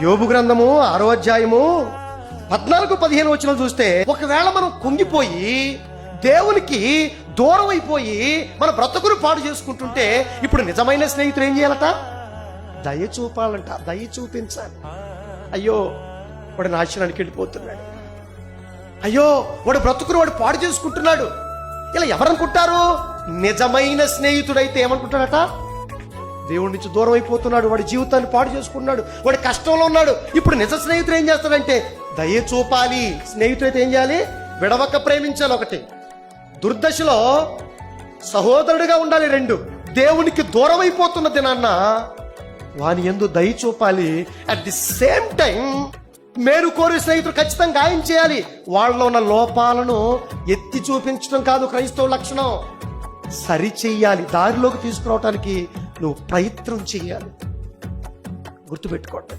యోబు గ్రంథము ఆరో అధ్యాయము పద్నాలుగు పదిహేను వచ్చిన చూస్తే ఒకవేళ మనం కుంగిపోయి దేవునికి దూరం అయిపోయి మన బ్రతుకును పాడు చేసుకుంటుంటే ఇప్పుడు నిజమైన స్నేహితుడు ఏం చేయాలట? దయ చూపాలంట దయ చూపించాలి. అయ్యో వాడు నాశనానికి వెళ్ళిపోతున్నాడు. అయ్యో వాడు బ్రతుకును వాడు పాడు చేసుకుంటున్నాడు. ఇలా ఎవరనుకుంటారు? నిజమైన స్నేహితుడైతే ఏమనుకుంటాడట? దేవుడి నుంచి దూరం అయిపోతున్నాడు వాడి జీవితాన్ని పాడు చేసుకున్నాడు వాడి కష్టంలో ఉన్నాడు. ఇప్పుడు నిజ స్నేహితుడు ఏం చేస్తాడంటే దయ చూపాలి. స్నేహితుడైతే ఏం చేయాలి? విడవక ప్రేమించాలి ఒకటి. దుర్దశలో సహోదరుడిగా ఉండాలి రెండు. దేవునికి దూరం అయిపోతున్న దినాన్న వాని ఎందు దయ చూపాలి. అట్ ది సేమ్ టైం మేలు కోరి స్నేహితుడు ఖచ్చితంగా గాయం చేయాలి. వాళ్ళలో ఉన్న లోపాలను ఎత్తి చూపించడం కాదు క్రైస్తవ లక్షణం. సరి చెయ్యాలి. దారిలోకి తీసుకురావటానికి నువ్వు ప్రయత్నం చేయాలి. గుర్తుపెట్టుకోండి.